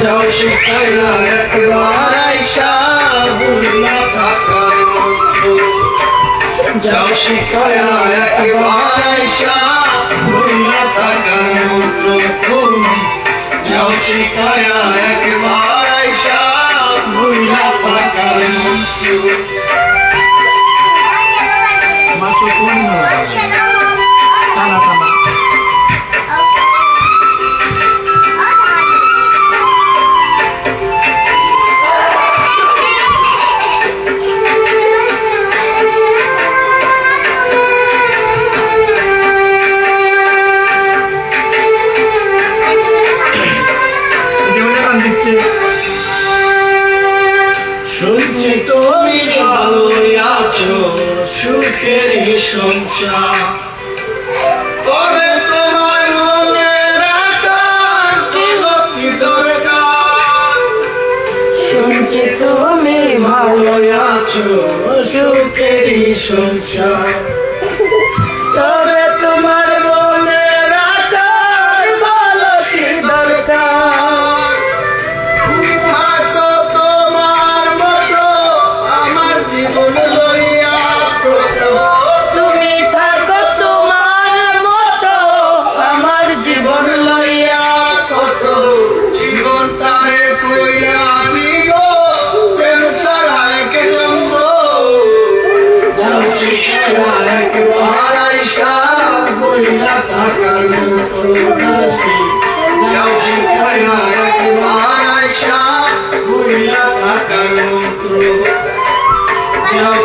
যাও শিখাইলা একবার আইসা বুঝলা থাকার মতো যাও শিখাইলা একবার আইসা বুঝলা থাকার মতো তুমি যাও শিখাইলা একবার আইসা বুঝলা থাকার মতো Ini kalau. 挣扎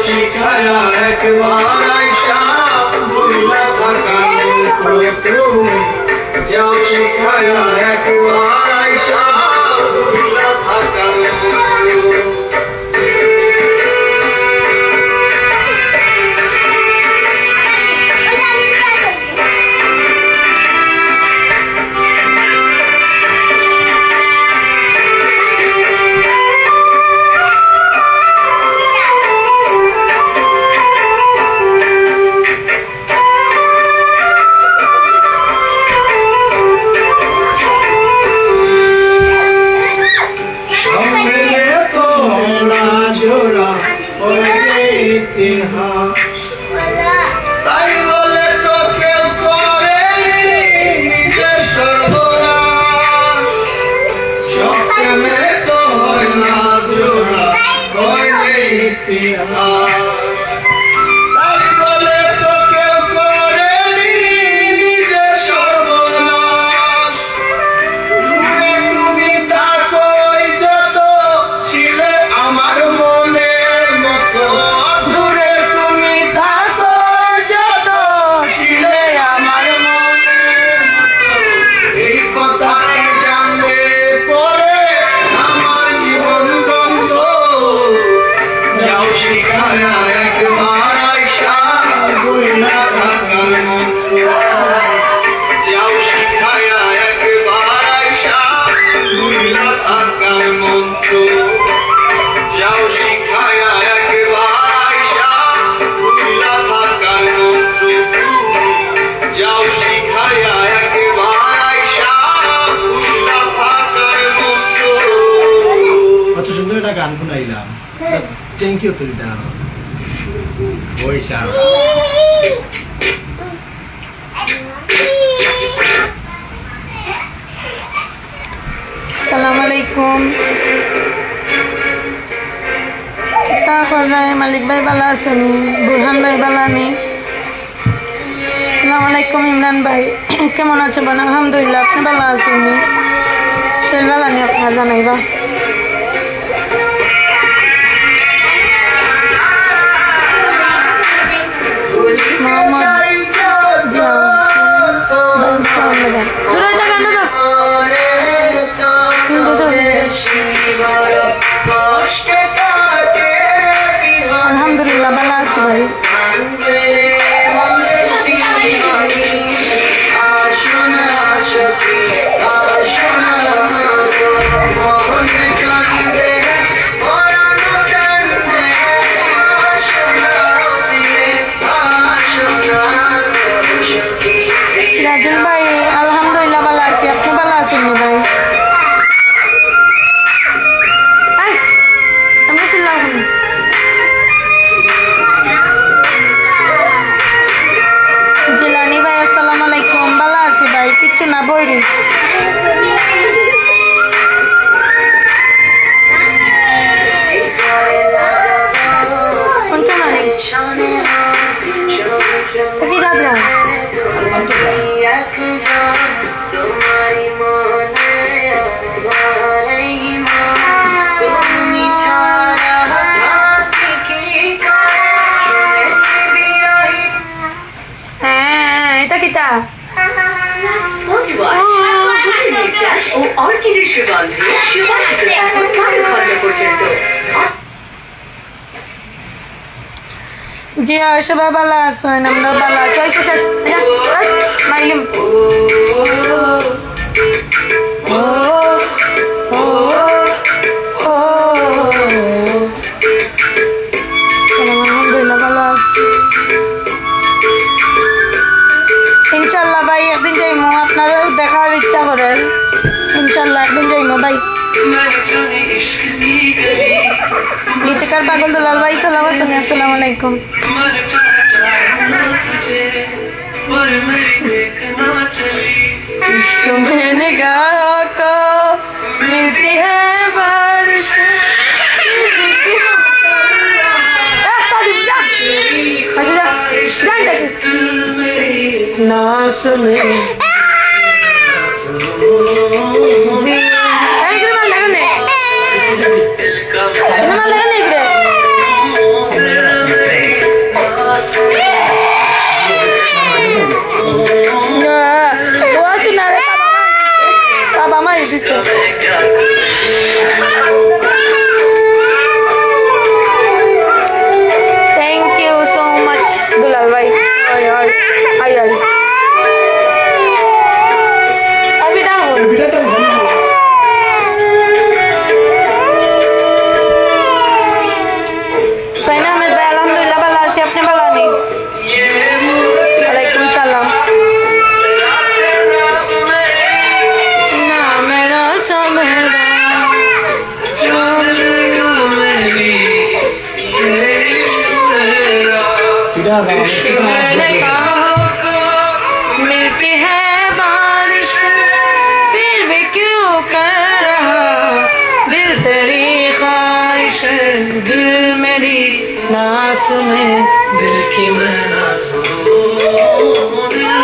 শিখায় একবার আইসা থাকা থ্যাংক ইউ তুই দাও পয়সা আসসালামু আলাইকুম তা করবাই মালিক ভাই বালা আসনি বুরহান ভাই বালা নেই আসসালামু আলাইকুম ইমরান ভাই কেমন আছো বোন আলহামদুলিল্লাহ আপনি ভালো আছেন শরীর ভালো নেই আপনার সুগন্ধে সুবাসিত খন্ড পর্যন্ত জি সবাই ভালো আছেন আমরা ভালো আছি মাইলিম আছি ইনশাল্লাহ ভাই, একদিন যাইমো, আপনারও দেখার ইচ্ছা করে। ইনশাল্লাহ একদিন যাইমো ভাই গীতিকার পাগল দুলাল ভাই সালাম আছেন আসসালামু আলাইকুম तुम्हें निगाह को मिलती है बारिश ना सुने বাবা মাই मैंने कहा मिलती है बारिश, फिर भी क्यों कर रहा? दिल तेरी ख्वाहिश, दिल मेरी ना सुने, दिल की मैं ना सुनूं।